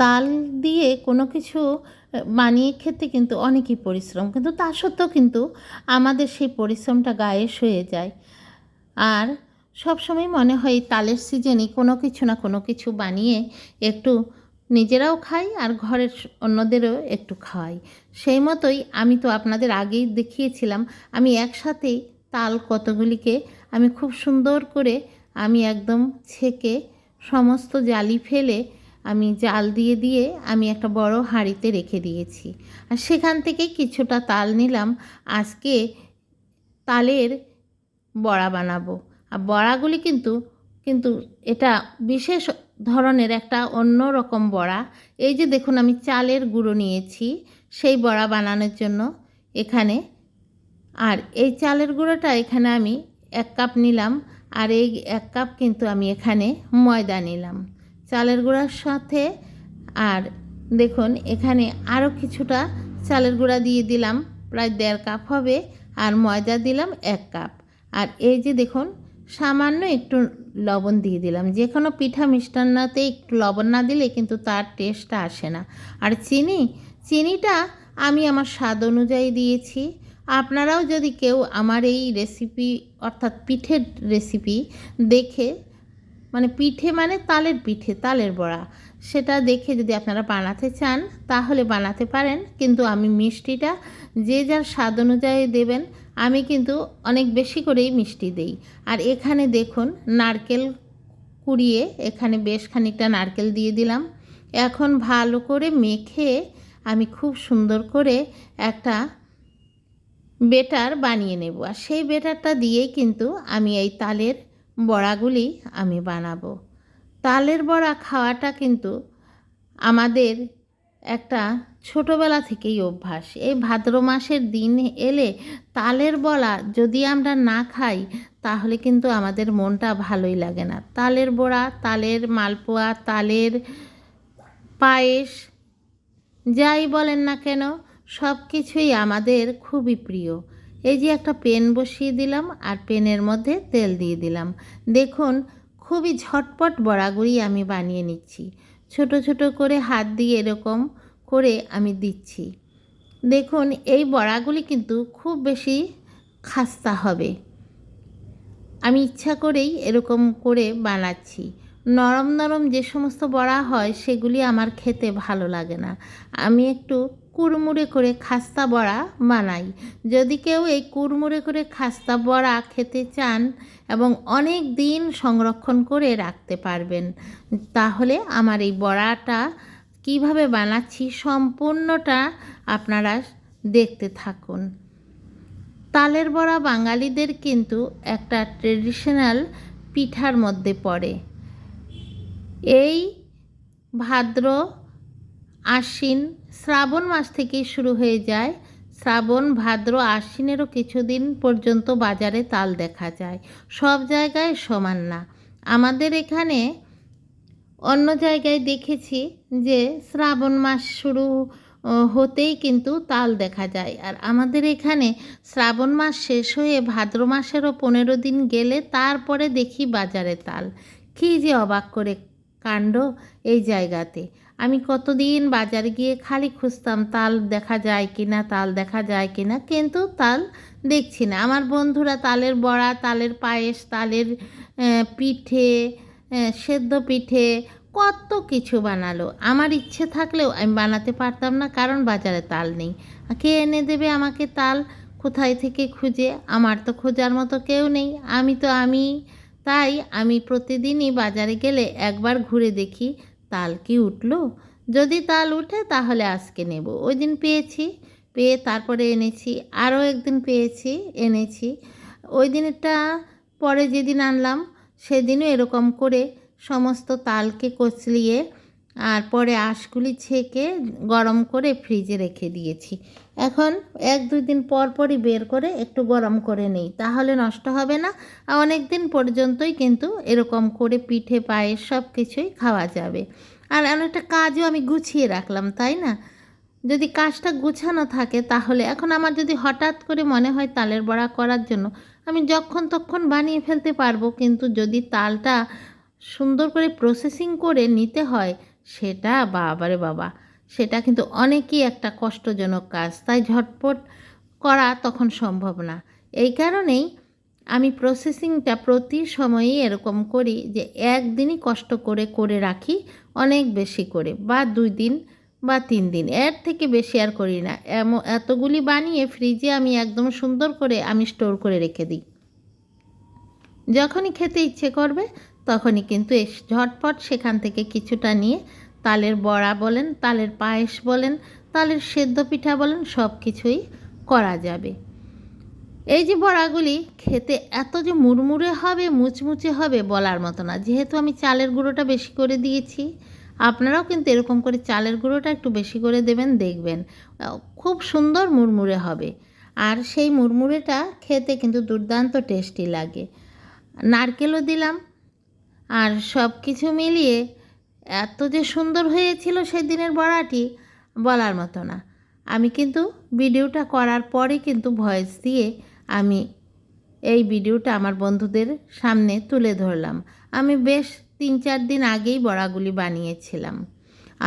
তাল দিয়ে কোনো কিছু বানিয়ে খেতে কিন্তু অনেকই পরিশ্রম। কিন্তু তা সত্ত্বেও কিন্তু আমাদের সেই পরিশ্রমটা গায়ে শুয়ে যায়। আর সবসময় মনে হয় তালের সিজনে কোনো কিছু না কোনো কিছু বানিয়ে একটু নিজেরাও খাই আর ঘরের অন্যদেরও একটু খাওয়াই। সেই মতোই আমি তো আপনাদের আগেই দেখিয়েছিলাম, আমি একসাথেই তাল কতগুলিকে আমি খুব সুন্দর করে আমি একদম ছেঁকে সমস্ত জালি ফেলে আমি জাল দিয়ে দিয়ে আমি একটা বড় হাঁড়িতে রেখে দিয়েছি। আর সেখান থেকে কিছুটা তাল নিলাম। আজকে তালের বড়া বানাবো। আর বড়াগুলি কিন্তু কিন্তু এটা বিশেষ ধরনের একটা অন্য রকম বড়া। এই যে দেখুন, আমি চালের গুঁড়ো নিয়েছি সেই বড়া বানানোর জন্য এখানে। আর এই চালের গুঁড়োটা এখানে আমি এক কাপ নিলাম। আর এই এক কাপ কিন্তু আমি এখানে ময়দা নিলাম। চালের গুঁড়ার সাথে আর দেখুন, এখানে আরও কিছুটা চালের গুঁড়া দিয়ে দিলাম। প্রায় দেড় কাপ হবে আর ময়দা দিলাম এক কাপ। আর এই যে দেখুন, সামান্য একটু লবণ দিয়ে দিলাম। যে কোনো পিঠা মিষ্টান্নতে একটু লবণ না দিলে কিন্তু তার টেস্টটা আসে না। আর চিনি, চিনিটা আমি আমার স্বাদ অনুযায়ী দিয়েছি। আপনারাও যদি কেউ আমার এই রেসিপি অর্থাৎ পিঠের রেসিপি দেখে মানে পিঠে মানে তালের পিঠে, তালের বড়া। সেটা দেখে যদি আপনারা বানাতে চান, তাহলে বানাতে পারেন। কিন্তু আমি মিষ্টিটা যে যার স্বাদ অনুযায়ী দেবেন, আমি কিন্তু অনেক বেশি করেই মিষ্টি দেই। আর এখানে দেখুন, নারকেল কুড়িয়ে এখানে বেশ খানিকটা নারকেল দিয়ে দিলাম। এখন ভালো করে মেখে আমি খুব সুন্দর করে একটা বেটার বানিয়ে নেব। আর সেই বেটারটা দিয়েই কিন্তু আমি এই তালের বড়াগুলি আমি বানাবো। তালের বড়া খাওয়াটা কিন্তু আমাদের একটা ছোটোবেলা থেকেই অভ্যাস। এই ভাদ্র মাসের দিন এলে তালের বড়া যদি আমরা না খাই, তাহলে কিন্তু আমাদের মনটা ভালোই লাগে না। তালের বড়া, তালের মালপোয়া, তালের পায়েস, যাই বলেন না কেন সব কিছুই আমাদের খুবই প্রিয়। এই যে একটা পেন বসিয়ে দিলাম আর পেনের মধ্যে তেল দিয়ে দিলাম। দেখুন, খুবই ঝটপট বড়াগুড়ি আমি বানিয়ে নিচ্ছি। ছোট ছোট করে হাত দিয়ে এরকম করে আমি দিচ্ছি। দেখুন, এই বড়াগুলি কিন্তু খুব বেশি খাস্তা হবে। আমি ইচ্ছা করেই এরকম করে বানাচ্ছি। নরম নরম যে সমস্ত বড়া হয়, সেগুলি আমার খেতে ভালো লাগে না। আমি একটু কুড়মুড়ে করে খাস্তা বড়া বানাই। যদি কেউ এই কুড়মুড়ে করে খাস্তা বড়া খেতে চান এবং অনেক দিন সংরক্ষণ করে রাখতে পারবেন, তাহলে আমার এই বড়াটা কীভাবে বানাচ্ছি সম্পূর্ণটা আপনারা দেখতে থাকুন। তালের বড়া বাঙালিদের কিন্তু একটা ট্রেডিশনাল পিঠার মধ্যে পড়ে। এই ভাদ্র আশ্বিন, শ্রাবণ মাস থেকেই শুরু হয়ে যায়। শ্রাবণ, ভাদ্র, আশ্বিনেরও কিছুদিন পর্যন্ত বাজারে তাল দেখা যায়। সব জায়গায় সমান না। আমাদের এখানে অন্য জায়গায় দেখেছি যে শ্রাবণ মাস শুরু হতেই কিন্তু তাল দেখা যায়। আর আমাদের এখানে শ্রাবণ মাস শেষ হয়ে ভাদ্র মাসেরও পনেরো দিন গেলে তারপরে দেখি বাজারে তাল। কী যে অবাক করে কাণ্ড এই জায়গাতে। আমি কতদিন বাজারে গিয়ে খালি খুঁজতাম, তাল দেখা যায় কি না তাল দেখা যায় কি না কিন্তু তাল দেখছি না। আমার বন্ধুরা তালের বড়া, তালের পায়েস, তালের পিঠে সেদ্ধ পিঠে কত কিছু বানালো। আমার ইচ্ছে থাকলেও আমি বানাতে পারতাম না, কারণ বাজারে তাল নেই। কে এনে দেবে আমাকে তাল? কোথায় থেকে খুঁজে? আমার তো খোঁজার মতো কেউ নেই। আমি তো আমি, তাই আমি প্রতিদিনই বাজারে গেলে একবার ঘুরে দেখি তাল কি উঠল? যদি তাল উঠে তাহলে আজকে নেব। ওই দিন পেয়েছি, পেয়ে তারপরে এনেছি, আরও একদিন পেয়েছি, এনেছি। ওই দিনটা পরে যেদিন আনলাম, সেদিনও এরকম করে সমস্ত তালকে কচলিয়ে আর পরে আঁশগুলি ছেঁকে গরম করে ফ্রিজে রেখে দিয়েছি। এখন এক, দুই দিন পর পরই বের করে একটু গরম করে নিই। তাহলে নষ্ট হবে না। আর অনেক দিন পর্যন্তই কিন্তু এরকম করে পিঠে, পায়েস সব কিছুই খাওয়া যাবে। আর অনেকটা কাজও আমি গুছিয়ে রাখলাম, তাই না? যদি কাজটা গুছানো থাকে তাহলে। এখন আমার যদি হঠাৎ করে মনে হয় তালের বড়া করার জন্য, আমি যখন তখন বানিয়ে ফেলতে পারব। কিন্তু যদি তালটা সুন্দর করে প্রসেসিং করে নিতে হয়, সেটা বাবারে বাবা। সেটা কিন্তু অনেকই একটা কষ্টজনক কাজ। তাই ঝটপট করা তখন সম্ভব না। এই কারণেই আমি প্রসেসিংটা প্রতি সময়ই এরকম করি যে একদিনই কষ্ট করে করে রাখি, অনেক বেশি করে। বা দুই দিন বা তিন দিন। এর থেকে বেশি আর করি না। এমন এতগুলি বানিয়ে ফ্রিজে আমি একদম সুন্দর করে আমি স্টোর করে রেখে দিই। যখনই খেতে ইচ্ছে করবে, তখনই কিন্তু ঝটপট সেখান থেকে কিছুটা নিয়ে তালের বড়া বলেন, তালের পায়েস বলেন, তালের সেদ্ধ পিঠা বলেন, সব কিছুই করা যাবে। এই যে বড়াগুলি খেতে এত যে মুড়মুড়ে হবে, মুচমুচে হবে বলার মতো না। যেহেতু আমি চালের গুঁড়োটা বেশি করে দিয়েছি, আপনারাও কিন্তু এরকম করে চালের গুঁড়োটা একটু বেশি করে দেবেন, দেখবেন খুব সুন্দর মুড়মুড়ে হবে। আর সেই মুড়মুড়েটা খেতে কিন্তু দুর্দান্ত টেস্টি লাগে। নারকেলও দিলাম, আর সব কিছু মিলিয়ে এত যে সুন্দর হয়েছিল সেদিনের বড়াটি বলার মতো না। আমি কিন্তু ভিডিওটা করার পরে কিন্তু ভয়েস দিয়ে আমি এই ভিডিওটা আমার বন্ধুদের সামনে তুলে ধরলাম। আমি বেশ তিন চার দিন আগেই বড়াগুলি বানিয়েছিলাম।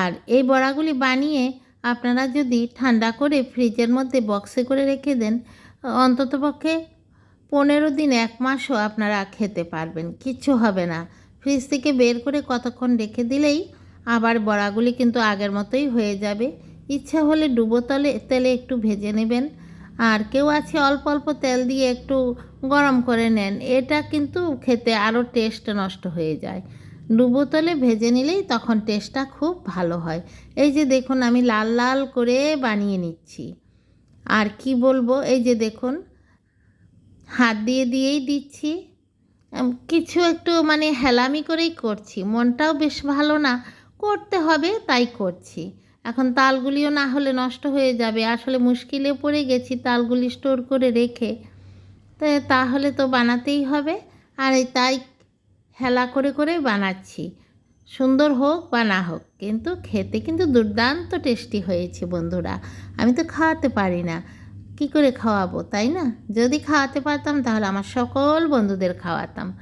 আর এই বড়াগুলি বানিয়ে আপনারা যদি ঠান্ডা করে ফ্রিজের মধ্যে বক্সে করে রেখে দেন, অন্ততপক্ষে পনেরো দিন, এক মাসও আপনারা খেতে পারবেন, কিচ্ছু হবে না। ফ্রিজ থেকে বের করে কতক্ষণ রেখে দিলেই আবার বড়াগুলি কিন্তু আগের মতোই হয়ে যাবে। ইচ্ছা হলে ডুবো তলে, তেলে একটু ভেজে নেবেন। আর কেউ আছে অল্প অল্প তেল দিয়ে একটু গরম করে নেন, এটা কিন্তু খেতে আরও টেস্ট নষ্ট হয়ে যায়। ডুবো তলে ভেজে নিলেই তখন টেস্টটা খুব ভালো হয়। এই যে দেখুন, আমি লাল লাল করে বানিয়ে নিচ্ছি। আর কি বলব, এই যে দেখুন, হাত দিয়ে দিয়েই দিচ্ছি। কিছু একটু মানে হেলামি করেই করছি। মনটাও বেশ ভালো না, করতে হবে তাই করছি। এখন তালগুলিও না হলে নষ্ট হয়ে যাবে। আসলে মুশকিলে পড়ে গেছি তালগুলি স্টোর করে রেখে। তাহলে তো বানাতেই হবে। আর তাই হেলা করে করে বানাচ্ছি। সুন্দর হোক বা না হোক, কিন্তু খেতে কিন্তু দুর্দান্ত টেস্টি হয়েছে বন্ধুরা। আমি তো খাওয়াতে পারি না। কি করে খাওয়াবো, তাই না? যদি খাওয়াতে পারতাম, তাহলে আমার সকল বন্ধুদের খাওয়াতাম।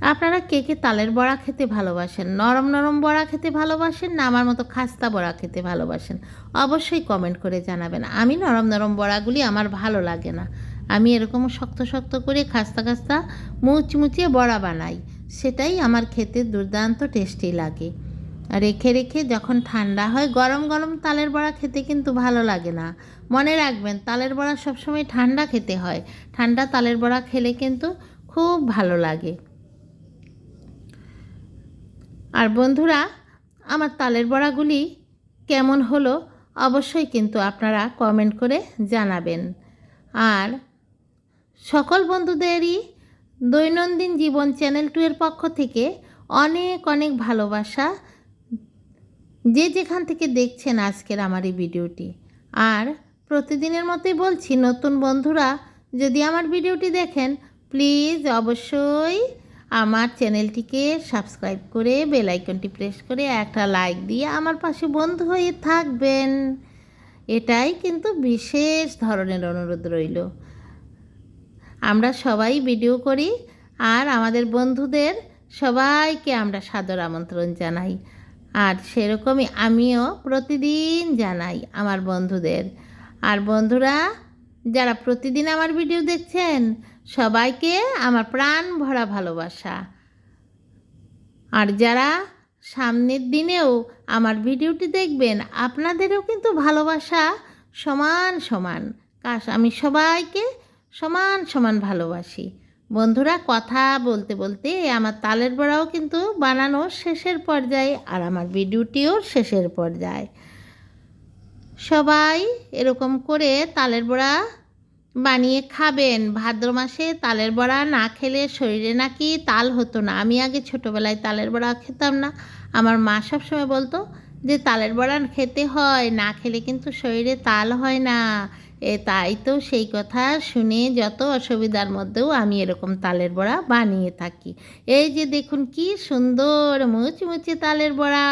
আপনারা কে কে তালের বড়া খেতে ভালোবাসেন? নরম নরম বড়া খেতে ভালোবাসেন না আমার মতো খাস্তা বড়া খেতে ভালোবাসেন? অবশ্যই কমেন্ট করে জানাবেন। আমি নরম নরম বড়াগুলি আমার ভালো লাগে না। আমি এরকম শক্ত শক্ত করে খাস্তা খাস্তা মুচমুচিয়ে বড়া বানাই। সেটাই আমার খেতে দুর্দান্ত টেস্টি লাগে। রেখে রেখে যখন ঠান্ডা হয়, গরম গরম তালের বড়া খেতে কিন্তু ভালো লাগে না। মনে রাখবেন, তালের বড়া সবসময় ঠান্ডা খেতে হয়। ঠান্ডা তালের বড়া খেলে কিন্তু খুব ভালো লাগে। আর বন্ধুরা, আমার তালের বড়াগুলি কেমন হলো অবশ্যই কিন্তু আপনারা কমেন্ট করে জানাবেন। আর সকল বন্ধুদেরই দৈনন্দিন জীবন চ্যানেল টু এর পক্ষ থেকে অনেক অনেক ভালোবাসা যে যেখান থেকে দেখছেন আজকের আমার এই ভিডিওটি। আর প্রতিদিনের মতোই বলছি, নতুন বন্ধুরা যদি আমার ভিডিওটি দেখেন, প্লিজ অবশ্যই আমার চ্যানেলটিকে সাবস্ক্রাইব করে বেল আইকনটি প্রেস করে একটা লাইক দিয়ে আমার পাশে বন্ধু হয়ে থাকবেন। এটাই কিন্তু বিশেষ ধরনের অনুরোধ রইল। আমরা সবাই ভিডিও করি, আর আমাদের বন্ধুদের সবাইকে আমরা সাদর আমন্ত্রণ জানাই। আর সেরকমই আমিও প্রতিদিন জানাই আমার বন্ধুদের। আর বন্ধুরা, যারা প্রতিদিন আমার ভিডিও দেখছেন, সবাইকে আমার প্রাণ ভরা ভালোবাসা। আর যারা সামনের দিনেও আমার ভিডিওটি দেখবেন, আপনাদেরও কিন্তু ভালোবাসা সমান সমান। কাশ, আমি সবাইকে সমান সমান ভালোবাসি। বন্ধুরা, কথা বলতে বলতে আমার তালের বড়াও কিন্তু বানানো শেষের পর্যায়ে আর আমার ভিডিওটিও শেষের পর্যায়ে। সবাই এরকম করে তালের বড়া বানিয়ে খাবেন। ভাদ্র মাসে তালের বড়া না খেলে শরীরে নাকি তাল হতো না। আমি আগে ছোটোবেলায় তালের বড়া খেতাম না। আমার মা সবসময় বলতো যে, তালের বড়া খেতে হয়, না খেলে কিন্তু শরীরে তাল হয় না। এ, তাই তো সেই কথা শুনে যত অসুবিধার মধ্যেও আমি এরকম তালের বড়া বানিয়ে থাকি। এই যে দেখুন কি সুন্দর মুচমুচে তালের বড়া।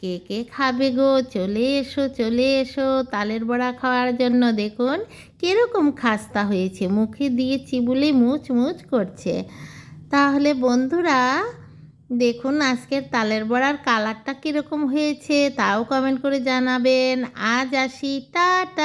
কে কে খাবে গো? চলে এসো চলে এসো তালের বড়া খাওয়ার জন্য। দেখুন কীরকম খাস্তা হয়েছে, মুখে দিয়েছি বলে মুচ মুচ করছে। তাহলে বন্ধুরা, দেখুন আজকের তালের বড়ার কালারটা কীরকম হয়েছে, তাও কমেন্ট করে জানাবেন। আজ আসি, টাটা।